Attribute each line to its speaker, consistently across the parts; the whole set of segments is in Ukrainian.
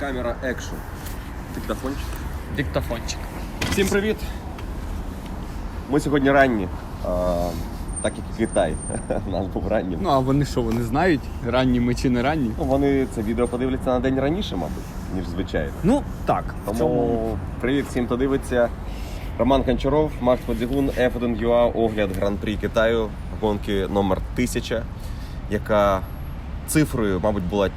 Speaker 1: Камера екшн. Диктофончик.
Speaker 2: Диктофончик.
Speaker 1: Всім привіт! Ми сьогодні ранні, а, так як і Китай. Наш був раннім.
Speaker 2: Ну а вони що, вони знають, ранні ми чи не ранні?
Speaker 1: Ну, вони це відео подивляться на день раніше, мабуть, ніж звичайно.
Speaker 2: Ну так.
Speaker 1: Тому
Speaker 2: цьому-
Speaker 1: привіт всім, хто дивиться. Роман Кончаров, Макс Подзігун, F1UA, огляд Гран-прі Китаю, гонки номер 1000, яка цифрою, мабуть, була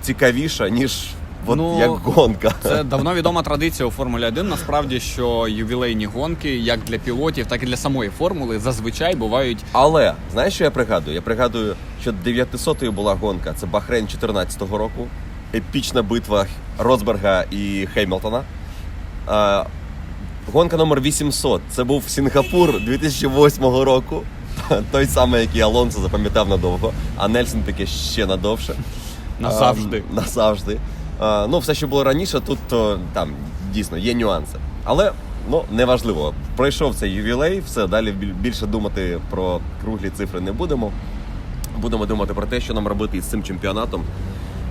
Speaker 1: цікавіша, ніж от
Speaker 2: Ну,
Speaker 1: як гонка.
Speaker 2: Це давно відома традиція у Формулі 1. Насправді, що ювілейні гонки, як для пілотів, так і для самої формули, зазвичай бувають.
Speaker 1: Але знаєш, що я пригадую? Я пригадую, що 900-ю була гонка. Це Бахрейн 14-го року. Епічна битва Росберга і Хеймлтона. А, гонка номер 800. Це був Сінгапур 2008 року. Той самий, який Алонсо запам'ятав надовго, а Нельсон таке ще надовше.
Speaker 2: Назавжди.
Speaker 1: А, назавжди. Ну, все, що було раніше, тут там дійсно є нюанси. Але ну, неважливо. Пройшов цей ювілей, все, далі більше думати про круглі цифри не будемо. Будемо думати про те, що нам робити із цим чемпіонатом,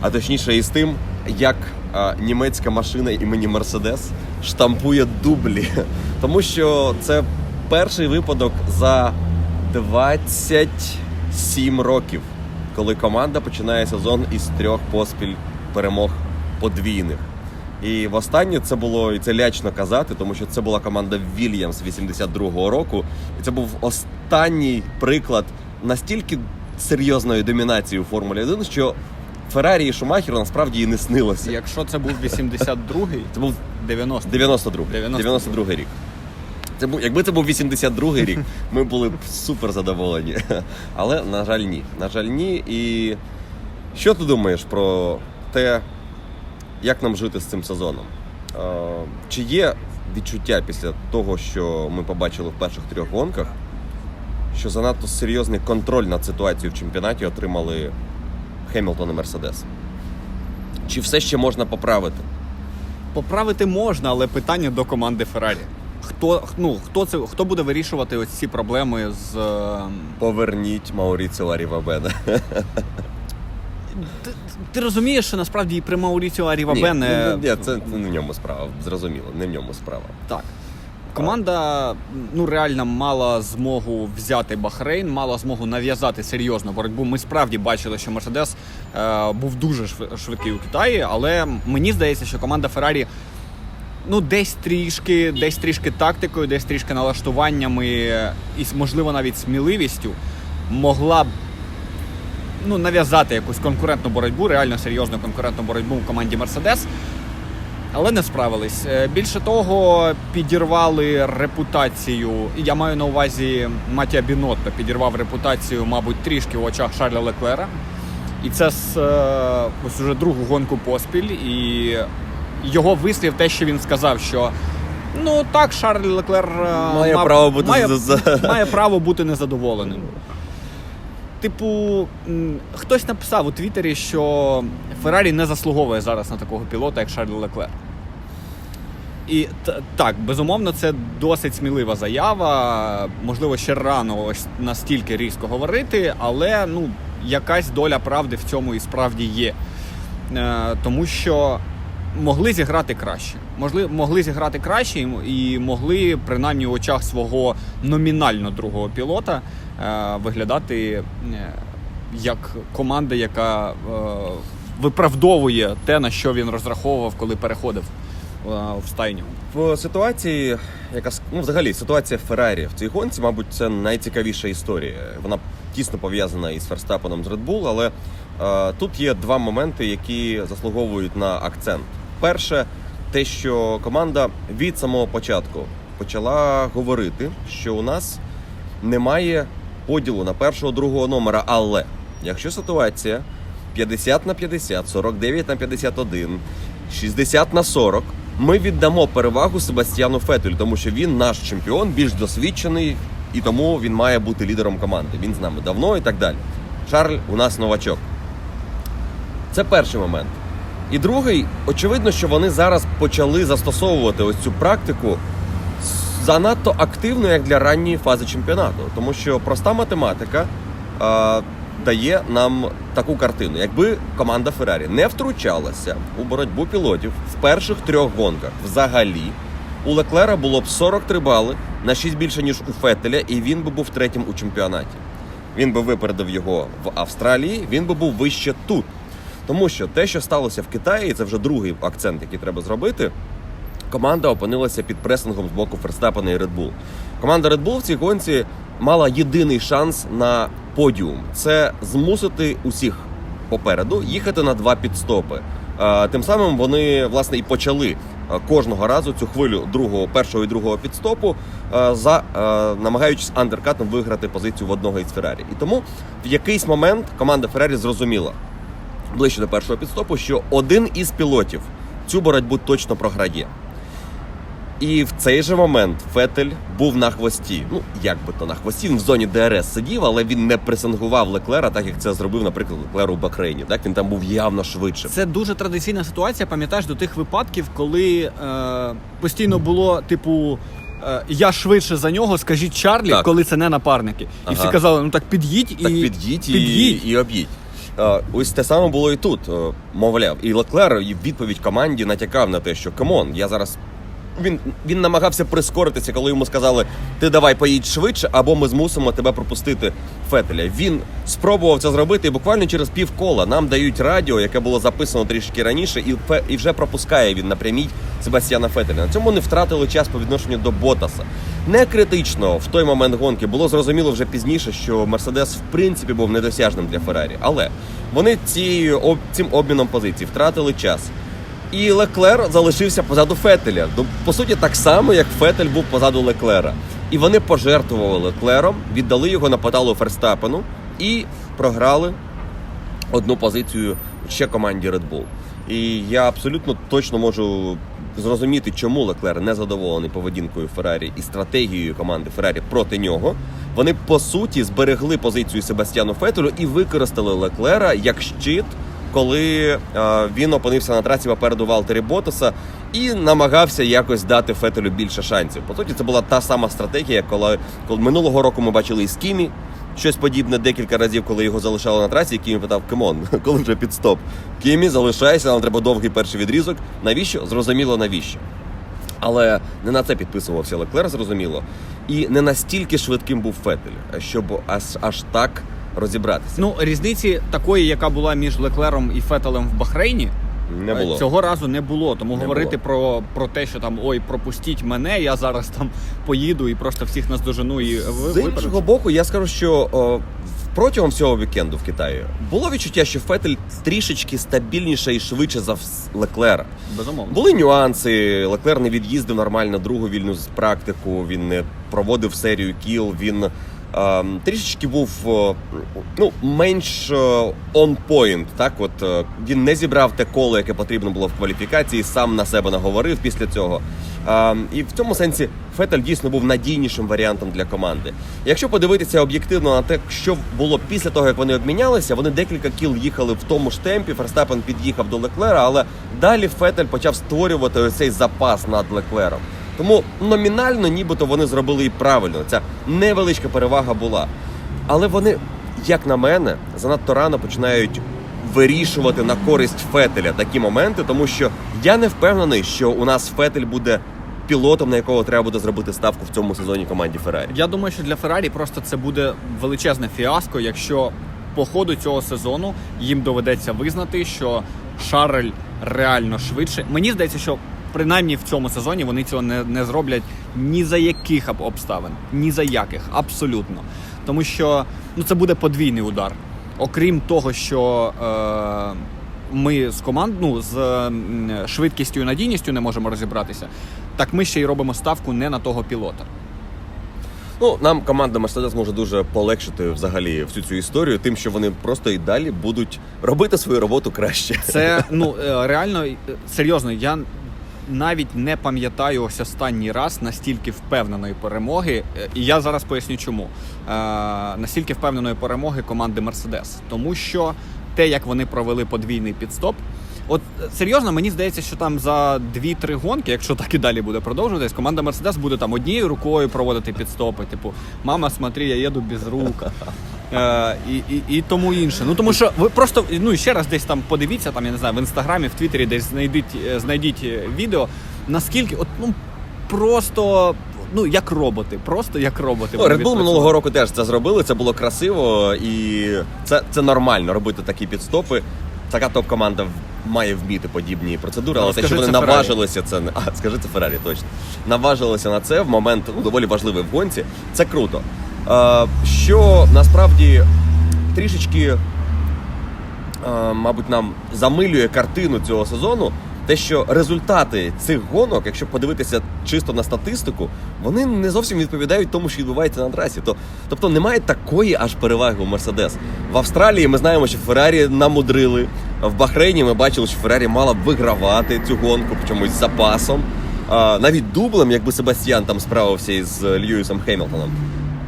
Speaker 1: а точніше із тим, як а, німецька машина імені Мерседес штампує дублі. Тому що це перший випадок за 27 років, коли команда починає сезон із трьох поспіль перемог подвійних. І востаннє це було і це лячно казати, тому що це була команда Вільямс 82-го року. І це був останній приклад настільки серйозної домінації у Формулі 1, що Феррарі і Шумахеру насправді і не снилося.
Speaker 2: Якщо це був 82-й,
Speaker 1: Це був
Speaker 2: 90
Speaker 1: 92
Speaker 2: 92.
Speaker 1: 92 рік. Це був, якби це був 82-й рік, ми були б супер задоволені. Але, на жаль, ні. На жаль, ні. І що ти думаєш про те, як нам жити з цим сезоном? Е, Чи є відчуття після того, що ми побачили в перших трьох гонках, що занадто серйозний контроль над ситуацією в чемпіонаті отримали Хемілтон і Мерседес? Чи все ще можна поправити?
Speaker 2: Поправити можна, але питання до команди Феррарі. Хто, ну, хто, це, хто буде вирішувати ось ці проблеми з. е,
Speaker 1: Поверніть Мауріціо Арівабена.
Speaker 2: Ти, розумієш, що насправді і при Мауріціо Арівабене.
Speaker 1: Ні, ні, це не в ньому справа. Зрозуміло, не в ньому справа.
Speaker 2: Так. Команда ну реально мала змогу взяти Бахрейн, мала змогу нав'язати серйозну боротьбу. Ми справді бачили, що Мерседес е, був дуже швидкий у Китаї, але мені здається, що команда Феррарі ну десь трішки, десь трішки тактикою, десь трішки налаштуваннями і, можливо, навіть сміливістю могла б ну, нав'язати якусь конкурентну боротьбу, реально серйозну конкурентну боротьбу в команді Мерседес. Але не справились. Е, Більше того, підірвали репутацію. Я маю на увазі Матія Бінотто підірвав репутацію, мабуть, трішки в очах Шарля Леклера. І це з е, ось уже другу гонку поспіль. І його вислів, те, що він сказав, що ну так, Шарль Леклер е,
Speaker 1: Має
Speaker 2: мав-
Speaker 1: право бути
Speaker 2: має, має право бути незадоволеним. Типу, хтось написав у Твіттері, що Феррарі не заслуговує зараз на такого пілота, як Шарль Леклер. І так, безумовно, це досить смілива заява. Можливо, ще рано ось настільки різко говорити, але ну, якась доля правди в цьому і справді є. Е, тому що могли зіграти краще. Могли, могли зіграти краще і могли, принаймні, в очах свого номінально другого пілота виглядати е, як команда, яка е, виправдовує те, на що він розраховував, коли переходив е, в стайню.
Speaker 1: В ситуації, яка ну, взагалі ситуація Феррарі в цій гонці, мабуть, це найцікавіша історія. Вона тісно пов'язана із Ферстапеном з Red Bull, але е, тут є два моменти, які заслуговують на акцент. Перше, те, що команда від самого початку почала говорити, що у нас немає поділу на першого другого номера. Але якщо ситуація 50 на 50, 49 на 51, 60 на 40, ми віддамо перевагу Себастьяну Фетелю, тому що він наш чемпіон, більш досвідчений, і тому він має бути лідером команди. Він з нами давно і так далі. Шарль у нас новачок. Це перший момент. І другий, очевидно, що вони зараз почали застосовувати ось цю практику занадто активно, як для ранньої фази чемпіонату. Тому що проста математика. А, дає нам таку картину. Якби команда Феррарі не втручалася у боротьбу пілотів в перших трьох гонках взагалі, у Леклера було б 43 бали на 6 більше, ніж у Фетеля, і він би був третім у чемпіонаті. Він би випередив його в Австралії, він би був вище тут. Тому що те, що сталося в Китаї, це вже другий акцент, який треба зробити. Команда опинилася під пресингом з боку Ферстапена і Red Bull. Команда Red Bull в цій гонці мала єдиний шанс на подіум це змусити усіх попереду їхати на два підстопи. Е, Тим самим вони власне і почали е, кожного разу цю хвилю другого, першого і другого підстопу, е, за намагаючись андеркатом виграти позицію в одного із Феррарі. І тому в якийсь момент команда Феррарі зрозуміла ближче до першого підстопу, що один із пілотів цю боротьбу точно програє. І в цей же момент Фетель був на хвості. Ну, як би то на хвості, він в зоні ДРС сидів, але він не пресингував Леклера, так як це зробив, наприклад, Леклер у Бахрейні. Так він там був явно швидше.
Speaker 2: Це дуже традиційна ситуація, пам'ятаєш, до тих випадків, коли е, постійно було, типу. е, Я швидше за нього, скажіть Чарлі,
Speaker 1: Так.
Speaker 2: коли це не напарники. І
Speaker 1: Ага.
Speaker 2: всі казали, ну так під'їдь і
Speaker 1: Так під'їдь і,
Speaker 2: під'їдь.
Speaker 1: і об'їдь. Е, Ось те саме було і тут. Е, Мовляв, і Леклер і в відповідь команді натякав на те, що камон, я зараз. Він, він намагався прискоритися, коли йому сказали: ти давай поїдь швидше, або ми змусимо тебе пропустити Фетеля. Він спробував це зробити, і буквально через півкола нам дають радіо, яке було записано трішки раніше, і, і вже пропускає він напрямій Себастьяна Фетеля. На цьому вони втратили час по відношенню до Ботаса. Не критично в той момент гонки було зрозуміло вже пізніше, що Мерседес в принципі був недосяжним для Феррарі. Але вони цією об- цим обміном позицій втратили час. І Леклер залишився позаду Фетеля. Ну, по суті, так само, як Фетель був позаду Леклера. І вони пожертвували Леклером, віддали його на поталу Ферстапену і програли одну позицію ще команді Red Bull. І я абсолютно точно можу зрозуміти, чому Леклер не задоволений поведінкою Феррарі і стратегією команди Феррарі проти нього. Вони по суті зберегли позицію Себастьяну Фетелю і використали Леклера як щит, коли е, він опинився на трасі попереду Валтері Ботаса і намагався якось дати Фетелю більше шансів. По суті, це була та сама стратегія, коли, коли минулого року ми бачили із Кімі. Щось подібне декілька разів, коли його залишали на трасі, Кімі питав: Кимон, коли вже підстоп? Кімі, залишайся, нам треба довгий перший відрізок. Навіщо? Зрозуміло, навіщо. Але не на це підписувався Леклер, зрозуміло. І не настільки швидким був Фетель, щоб аж, аж так розібратися.
Speaker 2: Ну, різниці такої, яка була між Леклером і Фетелем в Бахрейні,
Speaker 1: Не було.
Speaker 2: Е, Цього разу не було. Тому
Speaker 1: Не
Speaker 2: говорити
Speaker 1: було.
Speaker 2: про, про те, що там ой, пропустіть мене, я зараз там поїду і просто всіх наздожену і ви-
Speaker 1: З іншого боку, я скажу, що о, в- протягом всього вікенду в Китаї було відчуття, що Фетель трішечки стабільніше і швидше за Леклера.
Speaker 2: Безумовно.
Speaker 1: Були нюанси. Леклер не від'їздив нормально другу вільну практику. Він не проводив серію кіл. Він трішечки був е, ну, менш on point. Так, от е, він не зібрав те коло, яке потрібно було в кваліфікації, сам на себе наговорив після цього. Ем, і в цьому сенсі Фетель дійсно був надійнішим варіантом для команди. Якщо подивитися об'єктивно на те, що було після того, як вони обмінялися, вони декілька кіл їхали в тому ж темпі. Ферстапен під'їхав до Леклера, але далі Фетель почав створювати цей запас над Леклером. Тому номінально, нібито вони зробили і правильно. Ця невеличка перевага була. Але вони, як на мене, занадто рано починають вирішувати на користь Фетеля такі моменти, тому що я не впевнений, що у нас Фетель буде пілотом, на якого треба буде зробити ставку в цьому сезоні команді Феррарі.
Speaker 2: Я думаю, що для Феррарі просто це буде величезне фіаско, якщо по ходу цього сезону їм доведеться визнати, що Шарль реально швидше. Мені здається, що принаймні в цьому сезоні вони цього не, не зроблять ні за яких обставин, ні за яких, абсолютно. Тому що ну, це буде подвійний удар. Окрім того, що е, ми з команд, ну, з м, швидкістю і надійністю не можемо розібратися, так ми ще й робимо ставку не на того пілота.
Speaker 1: Ну нам команда Мерседес може дуже полегшити взагалі всю цю історію, тим, що вони просто і далі будуть робити свою роботу краще.
Speaker 2: Це ну е, реально е, серйозно. Я навіть не пам'ятаю ось останній раз настільки впевненої перемоги. Е, І я зараз поясню, чому Е, настільки впевненої перемоги команди Мерседес, тому що те, як вони провели подвійний підстоп. От е, серйозно, мені здається, що там за 2-3 гонки, якщо так і далі буде продовжуватись, команда Мерседес буде там однією рукою проводити підстопи. Типу, мама, смотри, я їду без рук. Е, і, і, і тому інше. Ну тому що ви просто ну ще раз десь там подивіться, там я не знаю, в інстаграмі, в Твіттері десь знайдіть, е, знайдіть е, відео. Наскільки, от ну просто ну як роботи, просто як роботи.
Speaker 1: Ну, Red Bull минулого року теж це зробили. Це було красиво, і це, це нормально робити такі підстопи. Така топ-команда має вміти подібні процедури, але те, що вони
Speaker 2: це
Speaker 1: наважилися, це не а скажи це Феррарі, точно наважилися на це в момент ну, доволі важливий в гонці. Це круто. Е, що насправді трішечки, е, мабуть, нам замилює картину цього сезону. Те, що результати цих гонок, якщо подивитися чисто на статистику, вони не зовсім відповідають тому, що відбувається на трасі. То, тобто немає такої аж переваги у Мерседес. В Австралії ми знаємо, що Феррарі намудрили. В Бахрейні ми бачили, що Феррарі мала б вигравати цю гонку, чомусь з запасом. А, навіть дублем, якби Себастьян там справився із е, Льюісом Хемілтоном.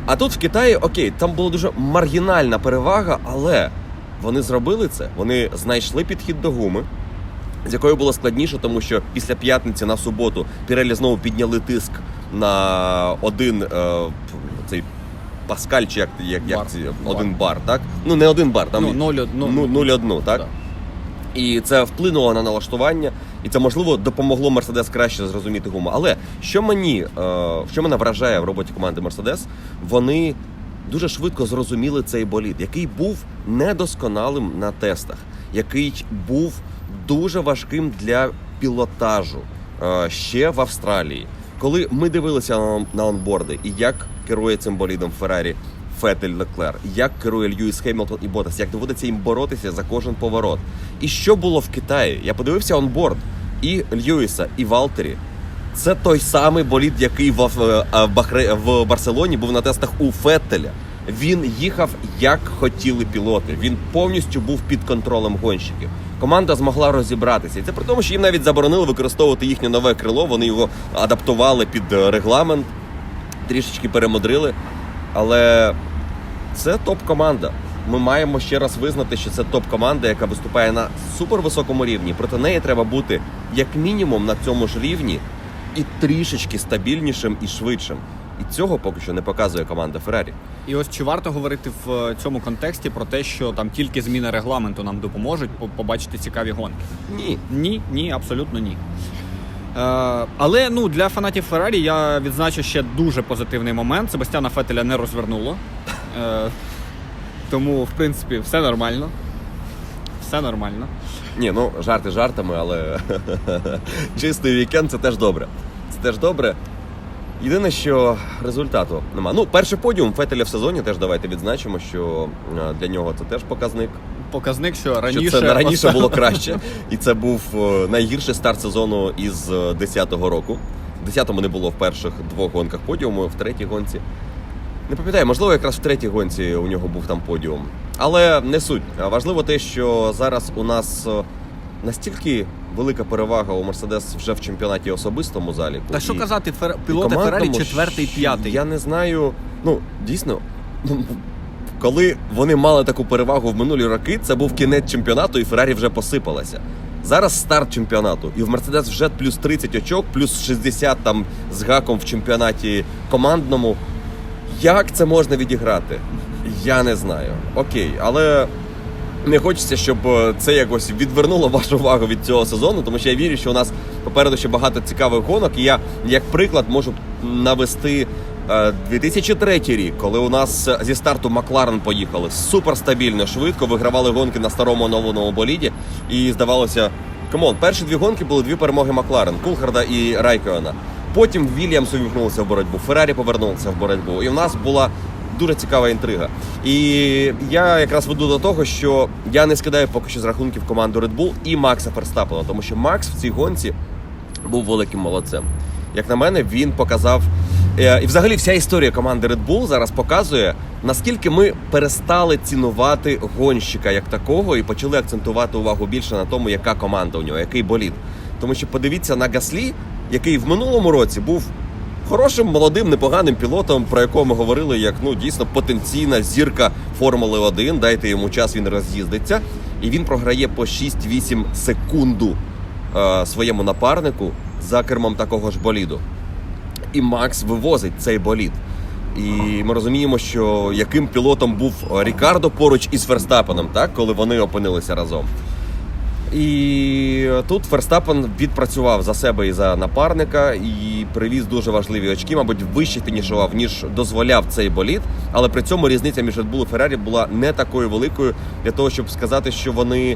Speaker 1: А тут в Китаї, окей, там була дуже маргінальна перевага, але вони зробили це. Вони знайшли підхід до гуми, з якою було складніше, тому що після п'ятниці на суботу Пірелі знову підняли тиск на один е, цей паскаль, чи як, як, як
Speaker 2: Бар.
Speaker 1: один бар, так? Ну не один бар, там
Speaker 2: Ну, ноль од- ну,
Speaker 1: ну, 0,1, так?
Speaker 2: Да.
Speaker 1: І це вплинуло на налаштування, і це можливо допомогло Мерседес краще зрозуміти гуму. Але що мені е, що мене вражає в роботі команди Мерседес, вони дуже швидко зрозуміли цей болід, який був недосконалим на тестах, який був дуже важким для пілотажу е, ще в Австралії. Коли ми дивилися на, на онборди і як керує цим болідом Феррарі Фетель Леклер, як керує Льюіс Хемілтон і Ботас, як доводиться їм боротися за кожен поворот. І що було в Китаї? Я подивився онборд і Льюіса, і Валтері. Це той самий болід, який в, в, Бахре... в Барселоні був на тестах у Феттеля. Він їхав як хотіли пілоти. Він повністю був під контролем гонщиків. Команда змогла розібратися. І це при тому, що їм навіть заборонили використовувати їхнє нове крило. Вони його адаптували під регламент, трішечки перемудрили. Але це топ-команда. Ми маємо ще раз визнати, що це топ-команда, яка виступає на супервисокому рівні. Проти неї треба бути як мінімум на цьому ж рівні і трішечки стабільнішим і швидшим. І цього поки що не показує команда Феррарі.
Speaker 2: І ось чи варто говорити в цьому контексті про те, що там тільки зміни регламенту нам допоможуть побачити цікаві гонки?
Speaker 1: Ні.
Speaker 2: Ні, ні, абсолютно ні. Е, але ну для фанатів Феррарі я відзначу ще дуже позитивний момент. Себастьяна Фетеля не розвернуло. Е, тому, в принципі, все нормально. Все нормально.
Speaker 1: Ні, ну жарти жартами, але чистий вікенд це теж добре. Це теж добре. Єдине, що результату нема. Ну, перший подіум Фетеля в сезоні теж давайте відзначимо, що е, для нього це теж показник.
Speaker 2: Показник, що раніше,
Speaker 1: що це раніше було краще, і це був е, найгірший старт сезону із е, 10-го року. В 10-му не було в перших двох гонках подіуму, в третій гонці. Не пам'ятаю, можливо, якраз в третій гонці у нього був там подіум. Але не суть. Важливо те, що зараз у нас е, настільки велика перевага у Мерседес вже в чемпіонаті особистому заліку.
Speaker 2: Та що казати, фер... пілоти Феррарі четвертий, п'ятий.
Speaker 1: Я не знаю. Ну, дійсно, коли вони мали таку перевагу в минулі роки, це був кінець чемпіонату, і Феррарі вже посипалася. Зараз старт чемпіонату, і в Мерседес вже плюс 30 очок, плюс 60 там з гаком в чемпіонаті командному. Як це можна відіграти? Я не знаю. Окей, але не хочеться, щоб е, це якось відвернуло вашу увагу від цього сезону, тому що я вірю, що у нас попереду ще багато цікавих гонок. І я як приклад можу навести е, 2003 рік, коли у нас е, зі старту Макларен поїхали суперстабільно, швидко, вигравали гонки на старому оновленому боліді. І здавалося, камон, перші дві гонки були дві перемоги Макларен, Кулхарда і Райкоена. Потім Вільямс увімкнулися в боротьбу, Феррарі повернулися в боротьбу. І в нас була дуже цікава інтрига. І я якраз веду до того, що я не скидаю поки що з рахунків команду Red Bull і Макса Ферстапена, тому що Макс в цій гонці був великим молодцем. Як на мене, він показав. е, І взагалі вся історія команди Red Bull зараз показує, наскільки ми перестали цінувати гонщика як такого і почали акцентувати увагу більше на тому, яка команда у нього, який болід. Тому що подивіться на Гаслі, який в минулому році був хорошим, молодим, непоганим пілотом, про якого ми говорили, як ну дійсно потенційна зірка Формули 1. Дайте йому час, він роз'їздиться, і він програє по 6-8 секунду е, своєму напарнику за кермом такого ж боліду. І Макс вивозить цей болід. І ми розуміємо, що яким пілотом був Рікардо поруч із Ферстапеном, так, коли вони опинилися разом. І тут Ферстапен відпрацював за себе і за напарника і привіз дуже важливі очки, мабуть, вище фінішував, ніж дозволяв цей болід. Але при цьому різниця між Red Bull і Феррарі була не такою великою для того, щоб сказати, що вони е,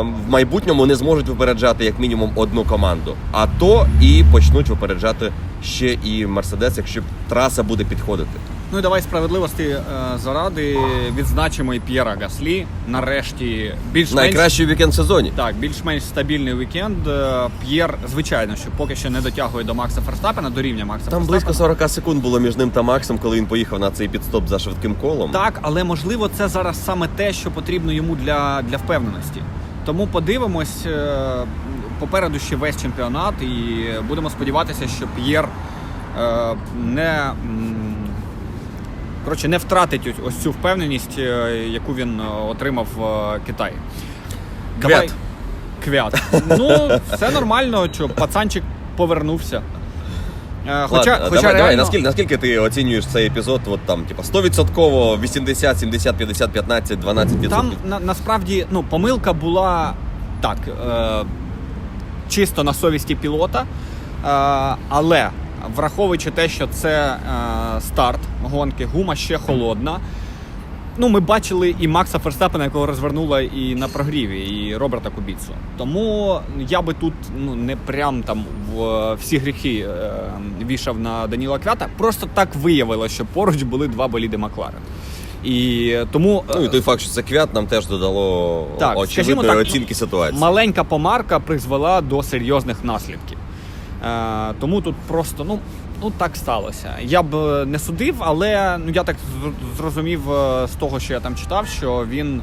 Speaker 1: в майбутньому не зможуть випереджати як мінімум одну команду. А то і почнуть випереджати ще і Мерседес, якщо траса буде підходити.
Speaker 2: Ну і давай справедливості е, заради відзначимо і П'єра Гаслі. Нарешті більш-менш
Speaker 1: Найкращий вікенд в сезоні.
Speaker 2: Так, більш-менш стабільний вікенд. Е, П'єр, звичайно, що поки що не дотягує до Макса Ферстапена, до рівня Макса
Speaker 1: Там
Speaker 2: Ферстапена.
Speaker 1: близько 40 секунд було між ним та Максом, коли він поїхав на цей підстоп за швидким колом.
Speaker 2: Так, але можливо це зараз саме те, що потрібно йому для, для впевненості. Тому подивимось е, попереду ще весь чемпіонат, і будемо сподіватися, що П'єр не, коротше, не втратить ось- ось цю впевненість, е, яку він е, отримав в Китаї.
Speaker 1: Квят.
Speaker 2: Квят. Ну, все нормально, що пацанчик повернувся. Е, Хоча,
Speaker 1: Ладно,
Speaker 2: хоча
Speaker 1: давай, давай, наскільки, наскільки ти оцінюєш цей епізод? От там, типа, 100%, 80, 70, 50, 15, 12%.
Speaker 2: Там на, насправді ну, помилка була так, е, чисто на совісті пілота, е, але враховуючи те, що це е, старт гонки, гума ще холодна. Ну, ми бачили і Макса Ферстапена, якого розвернула і на прогріві, і Роберта Кубіцу. Тому я би тут ну не прям там в всі гріхи е, вішав на Даніла Квята. Просто так виявилося, що поруч були два боліди Макларен. І тому
Speaker 1: Ну і той факт, що це квят, нам теж додало
Speaker 2: Так,
Speaker 1: очевидної
Speaker 2: так,
Speaker 1: оцінки ситуації.
Speaker 2: маленька помарка призвела до серйозних наслідків. Е, тому тут просто ну, ну так сталося. Я б е, не судив, але ну я так зрозумів е, з того, що я там читав, що він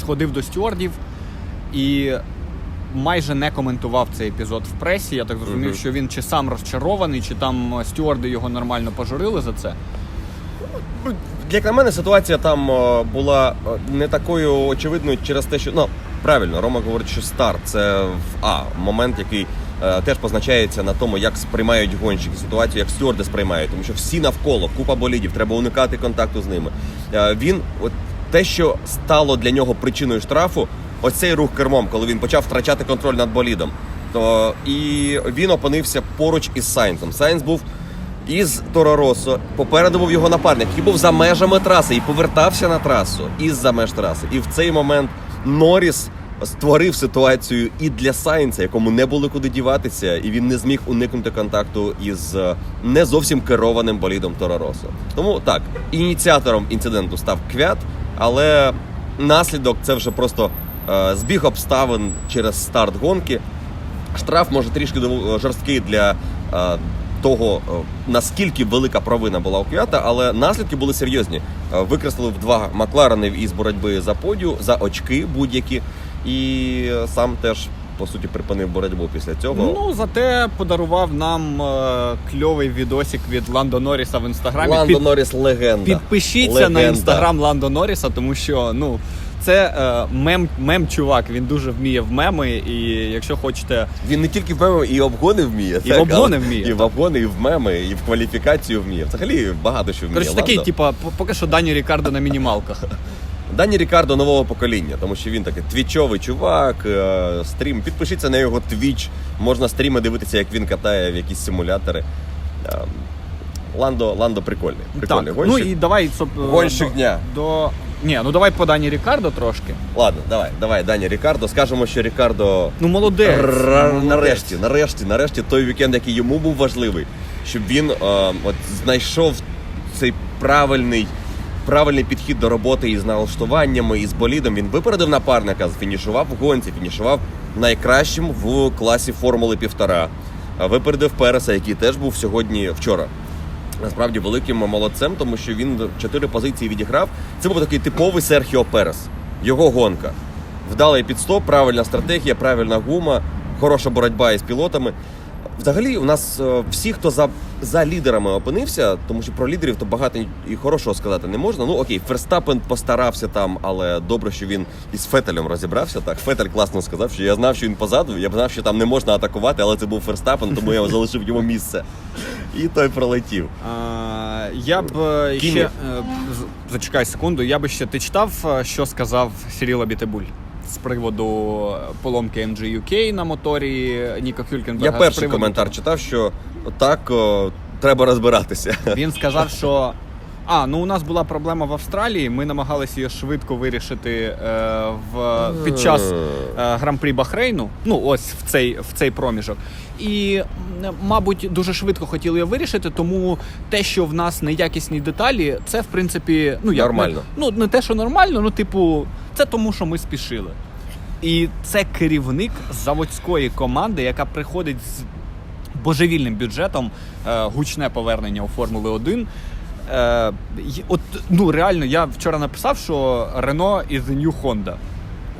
Speaker 2: сходив до стюардів і майже не коментував цей епізод в пресі. Я так зрозумів,
Speaker 1: Мгм.
Speaker 2: що він чи сам розчарований, чи там стюарди його нормально пожурили за це.
Speaker 1: Як на мене, ситуація там була не такою очевидною через те, що ну правильно, Рома говорить, що старт це в А момент, який теж позначається на тому, як сприймають гонщики ситуацію, як стюарди сприймають, тому що всі навколо, купа болідів, треба уникати контакту з ними. Е, він, от те, що стало для нього причиною штрафу, ось цей рух кермом, коли він почав втрачати контроль над болідом. То і він опинився поруч із Сайнсом. Сайнс був із Тороросо. Попереду був його напарник, який був за межами траси і повертався на трасу із-за меж траси. І в цей момент Норріс створив ситуацію і для Сайнса, якому не було куди діватися, і він не зміг уникнути контакту із е, не зовсім керованим болідом Тораросо. Тому так, ініціатором інциденту став Квят, але наслідок це вже просто е, збіг обставин через старт гонки. Штраф може трішки дов- жорсткий для е, того, е, наскільки велика провина була у Квята, але наслідки були серйозні. Е, Викреслили в два Макларени із боротьби за подію, за очки будь-які, і сам теж по суті припинив боротьбу після цього.
Speaker 2: Ну, зате подарував нам е, кльовий відосик від Ландо Норріса в інстаграмі.
Speaker 1: Ландо
Speaker 2: Під-
Speaker 1: Норріс легенда.
Speaker 2: Підпишіться
Speaker 1: Легенда.
Speaker 2: на інстаграм Ландо Норріса, тому що ну це е, мем, мем чувак. Він дуже вміє в меми. І якщо хочете,
Speaker 1: Він не тільки в меми, і обгони вміє.
Speaker 2: І в обгони
Speaker 1: але-
Speaker 2: вміє,
Speaker 1: І в обгони, і в меми, і в кваліфікацію вміє. Взагалі багато що вміє.
Speaker 2: коротше, такий, типа, поки що Дані Рікардо на мінімалках.
Speaker 1: Дані Рікардо нового покоління, тому що він такий твічовий чувак, е, стрім. Підпишіться на його твіч. Можна стріми дивитися, як він катає в якісь симулятори. Е, Ландо, Ландо прикольний. Прикольний
Speaker 2: так,
Speaker 1: гонщик.
Speaker 2: ну і давай соп- е,
Speaker 1: Гонщик
Speaker 2: до-
Speaker 1: дня.
Speaker 2: До ні, ну давай по Дані Рікардо трошки.
Speaker 1: Ладно, давай, давай, Дані Рікардо. Скажемо, що Рікардо
Speaker 2: Ну молодець.
Speaker 1: Р-
Speaker 2: молодець.
Speaker 1: Нарешті, нарешті, нарешті той вікенд, який йому був важливий, щоб він е, от знайшов цей правильний, правильний підхід до роботи із налаштуваннями, і з болідом. Він випередив напарника, фінішував в гонці, фінішував найкращим в класі Формули півтора. Випередив Переса, який теж був сьогодні вчора. Насправді великим молодцем, тому що він чотири позиції відіграв. Це був такий типовий Серхіо Перес. Його гонка. Вдалий підстоп, правильна стратегія, правильна гума, хороша боротьба із пілотами. Взагалі, у нас е, всі, хто за, за лідерами опинився, тому що про лідерів то багато і хорошого сказати не можна. Ну окей, Ферстапен постарався там, але добре, що він із Фетелем розібрався. Так, Фетель класно сказав, що я знав, що він позаду. Я б знав, що там не можна атакувати, але це був Ферстапен, тому я залишив йому місце. І той пролетів.
Speaker 2: А, Я б е,
Speaker 1: Кімі.
Speaker 2: ще е, зачекай секунду. Я би ще ти читав, що сказав Сіріла Бітебуль з приводу поломки MG UK на моторі Ніка Хюлькенберга.
Speaker 1: Я перший
Speaker 2: приводу
Speaker 1: коментар читав, що так о, треба розбиратися.
Speaker 2: Він сказав, що. А, ну у нас була проблема в Австралії. Ми намагалися її швидко вирішити е, в під час е, гран-прі Бахрейну. Ну, ось в цей в цей проміжок. І, мабуть, дуже швидко хотіли її вирішити, тому те, що в нас неякісні деталі, це в принципі ну як
Speaker 1: Нормально.
Speaker 2: Ну не те, що нормально, ну типу, це тому, що ми спішили. І це керівник заводської команди, яка приходить з божевільним бюджетом, е, гучне повернення у Формули 1. Е, от, ну реально, я вчора написав, що is the new Honda.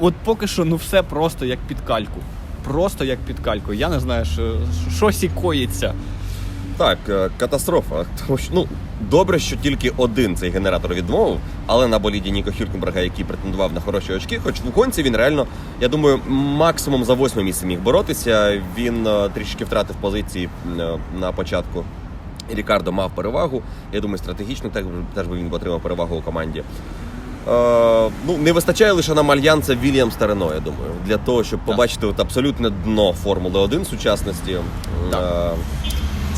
Speaker 2: От поки що, ну все просто як під кальку. Просто як під кальку. Я не знаю, що, що сікоїться.
Speaker 1: Так, е, катастрофа. Тому що ну добре, що тільки один цей генератор відмовив, але на боліді Ніко Хюркенберга, який претендував на хороші очки, хоч в гонці він реально, я думаю, максимум за восьме місце міг боротися. Він е, трішки втратив позиції е, на початку. Рікардо мав перевагу. Я думаю, стратегічно теж, би він отримав перевагу у команді. Е, ну, не вистачає лише нам альянса Вільямс та Рено, я думаю, для того, щоб побачити от абсолютне дно Формули 1 сучасності.
Speaker 2: Так.
Speaker 1: Е,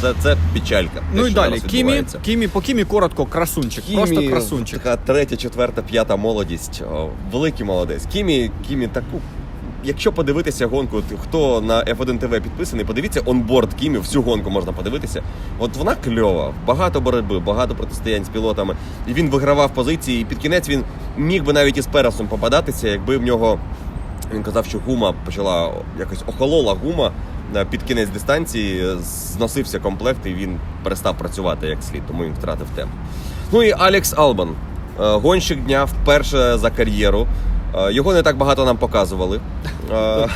Speaker 1: це, це печалька. те,
Speaker 2: Ну і далі. Кімі. Кімі, по Кімі коротко, красунчик. Просто красунчик.
Speaker 1: Така третя, четверта, п'ята молодість. О, великий молодець. Кімі, Кімі таку. Якщо подивитися гонку, хто на F1 TV підписаний, подивіться онборд Кімі, всю гонку можна подивитися. От вона кльова, багато боротьби, багато протистоянь з пілотами. І він вигравав позиції, і під кінець він міг би навіть із Пересом попадатися, якби в нього він казав, що гума почала якось охолола гума е, під кінець дистанції, зносився комплект і він перестав працювати як слід, тому він втратив темп. Ну і Алекс Албан, е, гонщик дня вперше за кар'єру. Е, Його не так багато нам показували. Е,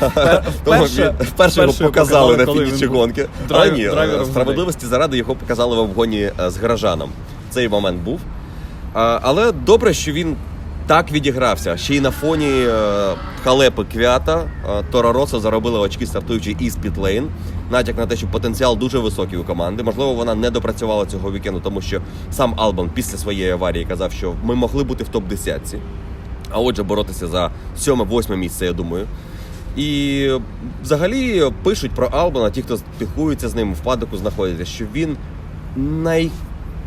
Speaker 1: Тому
Speaker 2: Вперше-
Speaker 1: його показали на фініші гонки. Але ні, е, справедливості заради його показали в обгоні е, з гаражаном. Цей момент був. Але добре, що він так відігрався. Ще й на фоні халепи Квята Торо Росо заробила очки, стартуючи із Пітлейн. Натяк на те, що потенціал дуже високий у команди. Можливо, вона не допрацювала цього вікенду, тому що сам Албан після своєї аварії казав, що ми могли бути в топ-10. А отже, боротися за сьоме-восьме місце, я думаю. І взагалі пишуть про Албана, ті, хто спілкуються з ним в падоку, знаходяться, що він най...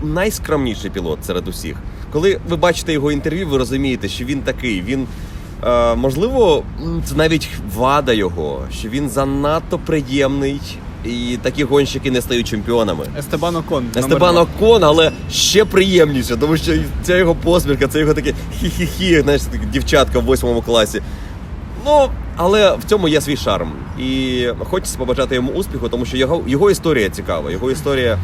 Speaker 1: найскромніший пілот серед усіх. Коли ви бачите його інтерв'ю, ви розумієте, що він такий. Він е, можливо, це навіть вада його, що він занадто приємний, і такі гонщики не стають чемпіонами.
Speaker 2: Естебан Окон.
Speaker 1: Естебан. Окон, але ще приємніше, тому що ця його посмішка, це його таке хі-хі-хі, знаєш, дівчатка в восьмому класі. Ну, але в цьому є свій шарм. І хочеться побажати йому успіху, тому що його, його історія цікава. Його історія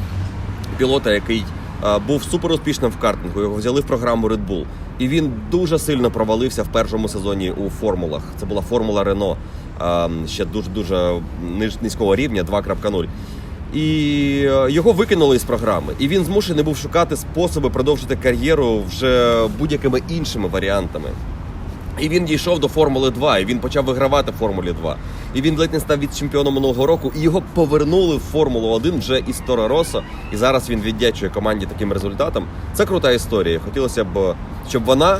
Speaker 1: пілота, який е, був супер успішним в картингу, його взяли в програму Red Bull. І він дуже сильно провалився в першому сезоні у формулах. Це була формула Рено е, ще дуже дуже низького рівня 2.0. І е, його викинули із програми. І він змушений був шукати способи продовжити кар'єру вже будь-якими іншими варіантами. І він дійшов до Формули 2, і він почав вигравати в Формулі 2. І він ледь не став від чемпіоном минулого року, і його повернули в Формулу 1 вже із Торо Росо. І зараз він віддячує команді таким результатом. Це крута історія. Хотілося б, щоб вона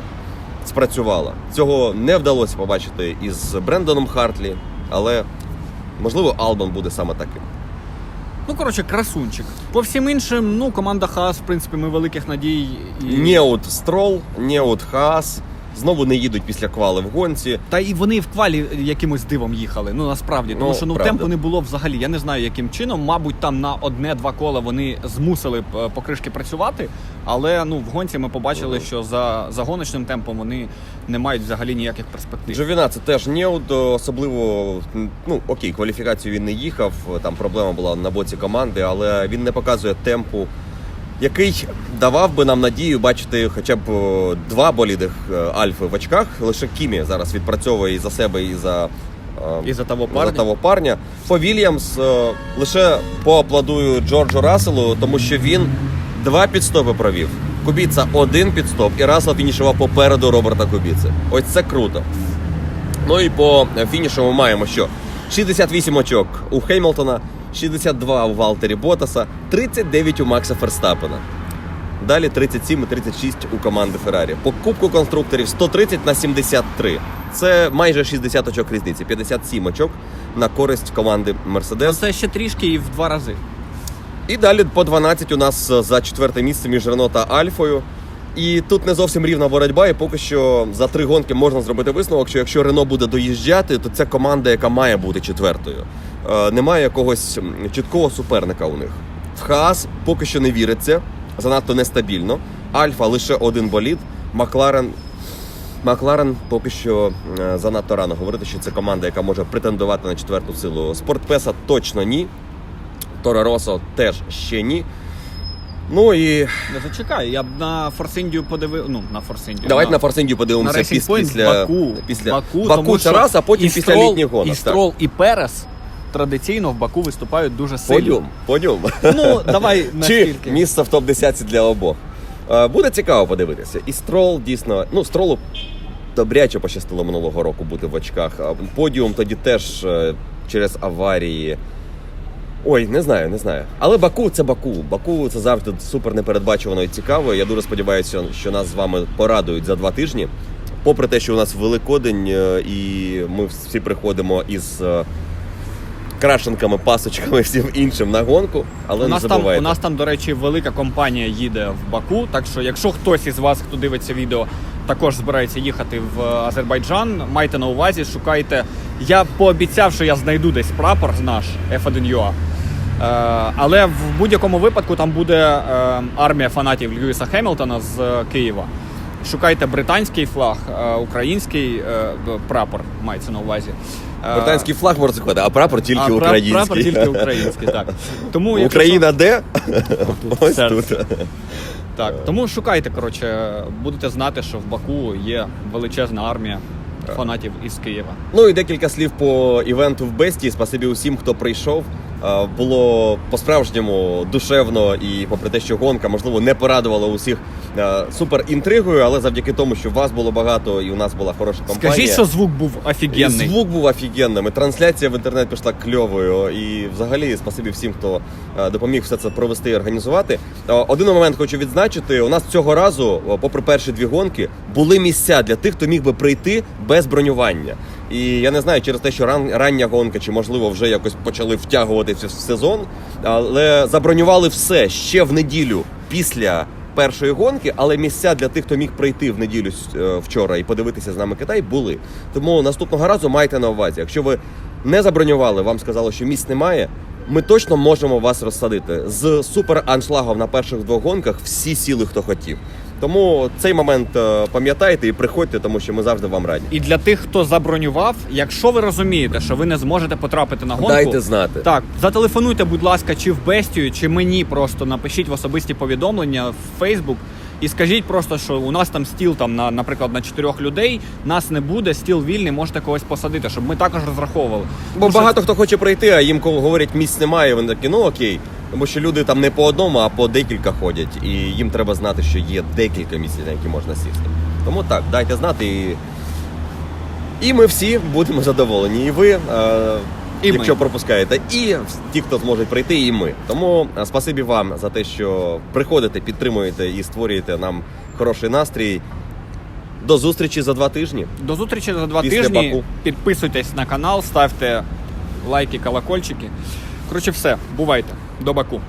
Speaker 1: спрацювала. Цього не вдалося побачити із Брендоном Хартлі, але можливо Албан буде саме таким.
Speaker 2: Ну, коротше, красунчик. По всім іншим, ну, команда Хас, в принципі, ми великих надій. І...
Speaker 1: Неут Строл, Неут Хаас. Знову не їдуть після квали в гонці.
Speaker 2: Та і вони в квалі якимось дивом їхали. Ну насправді, тому
Speaker 1: Ну,
Speaker 2: що ну
Speaker 1: правда.
Speaker 2: темпу не було взагалі. Я не знаю, яким чином. Мабуть, там на одне-два кола вони змусили б е, покришки працювати. Але ну в гонці ми побачили,
Speaker 1: Мгм.
Speaker 2: що за, за гоночним темпом вони не мають взагалі ніяких перспектив.
Speaker 1: Джовіна це теж неуд, особливо ну окей, кваліфікацію він не їхав. Там проблема була на боці команди, але він не показує темпу, який давав би нам надію бачити хоча б два болідих е, альфи в очках. Лише Кімі зараз відпрацьовує і за себе, і за. е,
Speaker 2: І за того
Speaker 1: за
Speaker 2: парня.
Speaker 1: того парня. По Вільямс е, лише поаплодую Джорджу Расселу, тому що він два підстопи провів. Кубіца один підстоп, і Рассел фінішував попереду Роберта Кубіци. Ось це круто. Ну і по фінішу ми маємо що? 68 очок у Хеймлтона, 62 у Валтері Ботаса, 39 у Макса Ферстапена. Далі 37 і 36 у команди Феррарі. По кубку конструкторів 130 на 73. Це майже 60 очок різниці, 57 очок на користь команди Мерседес.
Speaker 2: Це ще трішки і в два рази.
Speaker 1: І далі по 12 у нас е, за четверте місце між Рено та Альфою. І тут не зовсім рівна боротьба, і поки що за три гонки можна зробити висновок, що якщо Рено буде доїжджати, то це команда, яка має бути четвертою. Е, немає якогось чіткого суперника у них. В Хаас поки що не віриться, занадто нестабільно. Альфа лише один болід. Макларен. Макларен поки що е, занадто рано говорити, що це команда, яка може претендувати на четверту силу. Спортпеса точно ні. Торо Росо теж ще ні. Ну і
Speaker 2: Не зачекай, я б на Форсиндію подивив. Ну, на Форсиндію.
Speaker 1: давайте на Форсиндію подивимося
Speaker 2: на
Speaker 1: піс- після
Speaker 2: Баку.
Speaker 1: після
Speaker 2: Баку,
Speaker 1: Баку
Speaker 2: тому
Speaker 1: раз, а потім
Speaker 2: і
Speaker 1: після літніх гонок.
Speaker 2: І Строл, і Перес традиційно в Баку виступають дуже сильно.
Speaker 1: Подюм, подюм.
Speaker 2: Ну, давай
Speaker 1: Чи місце в топ-10 для обох. Е, Буде цікаво подивитися. І Строл дійсно, ну, Стролу добряче пощастило минулого року бути в очках. А Подіум тоді теж е, через аварії. Ой, не знаю, не знаю. Але Баку це Баку. Баку це завжди супер непередбачувано і цікаво. Я дуже сподіваюся, що нас з вами порадують за два тижні. Попри те, що у нас Великодень, е, і ми всі приходимо із е, крашенками, пасочками всім іншим на гонку. Але
Speaker 2: У
Speaker 1: не
Speaker 2: нас, там, у нас там, до речі, велика компанія їде в Баку. Так що, якщо хтось із вас, хто дивиться відео, також збирається їхати в Азербайджан, майте на увазі, шукайте. Я пообіцяв, що я знайду десь прапор наш F1UA. Е, але в будь-якому випадку там буде е, армія фанатів Льюіса Хемілтона з е, Києва. Шукайте британський флаг, е, український е, прапор мається на увазі.
Speaker 1: Британський флаг може заходити, а прапор тільки
Speaker 2: а,
Speaker 1: український.
Speaker 2: Прапор тільки український, так. Тому, якщо
Speaker 1: Україна де? Ось
Speaker 2: серце.
Speaker 1: тут.
Speaker 2: Так, тому шукайте, коротше, будете знати, що в Баку є величезна армія фанатів із Києва.
Speaker 1: Ну і декілька слів по івенту в Бесті. Спасибі усім, хто прийшов. Було по-справжньому душевно і попри те, що гонка, можливо, не порадувала усіх супер інтригою, але завдяки тому, що вас було багато і у нас була хороша компанія.
Speaker 2: Скажіть, що звук був
Speaker 1: І звук був офігенним, і трансляція в інтернет пішла кльовою. І взагалі, спасибі всім, хто е, допоміг все це провести і організувати. Е, Один момент хочу відзначити: у нас цього разу, е, попри перші дві гонки, були місця для тих, хто міг би прийти без бронювання. І я не знаю, через те, що ран, рання гонка, чи можливо вже якось почали втягуватися в сезон, але забронювали все ще в неділю після першої гонки, але місця для тих, хто міг прийти в неділю е, вчора і подивитися з нами Китай, були. Тому наступного разу майте на увазі, якщо ви не забронювали, вам сказали, що місць немає. Ми точно можемо вас розсадити з супер аншлагом на перших двох гонках. Всі сіли, хто хотів. Тому цей момент е, пам'ятайте і приходьте, тому що ми завжди вам раді.
Speaker 2: І для тих, хто забронював, якщо ви розумієте, що ви не зможете потрапити на гонку,
Speaker 1: Дайте знати.
Speaker 2: Так, зателефонуйте, будь ласка, чи в Бестію, чи мені просто напишіть в особисті повідомлення в Facebook і скажіть просто, що у нас там стіл там на, наприклад, на чотирьох людей, нас не буде, стіл вільний, можете когось посадити, щоб ми також розраховували.
Speaker 1: Бо
Speaker 2: Тому що
Speaker 1: багато хто хоче прийти, а їм говорять місць немає, вони такі, ну окей. Тому що люди там не по одному, а по декілька ходять, і їм треба знати, що є декілька місць, на які можна сісти. Тому так, дайте знати і. І ми всі будемо задоволені. І ви, е,
Speaker 2: І
Speaker 1: якщо
Speaker 2: ми.
Speaker 1: пропускаєте, і ті, хто зможуть прийти, і ми. Тому е, спасибі вам за те, що приходите, підтримуєте і створюєте нам хороший настрій. До зустрічі за два тижні.
Speaker 2: До зустрічі за два
Speaker 1: Після
Speaker 2: тижні.
Speaker 1: Баку.
Speaker 2: Підписуйтесь на канал, ставте лайки, колокольчики. Коротше, все, бувайте. До Баку.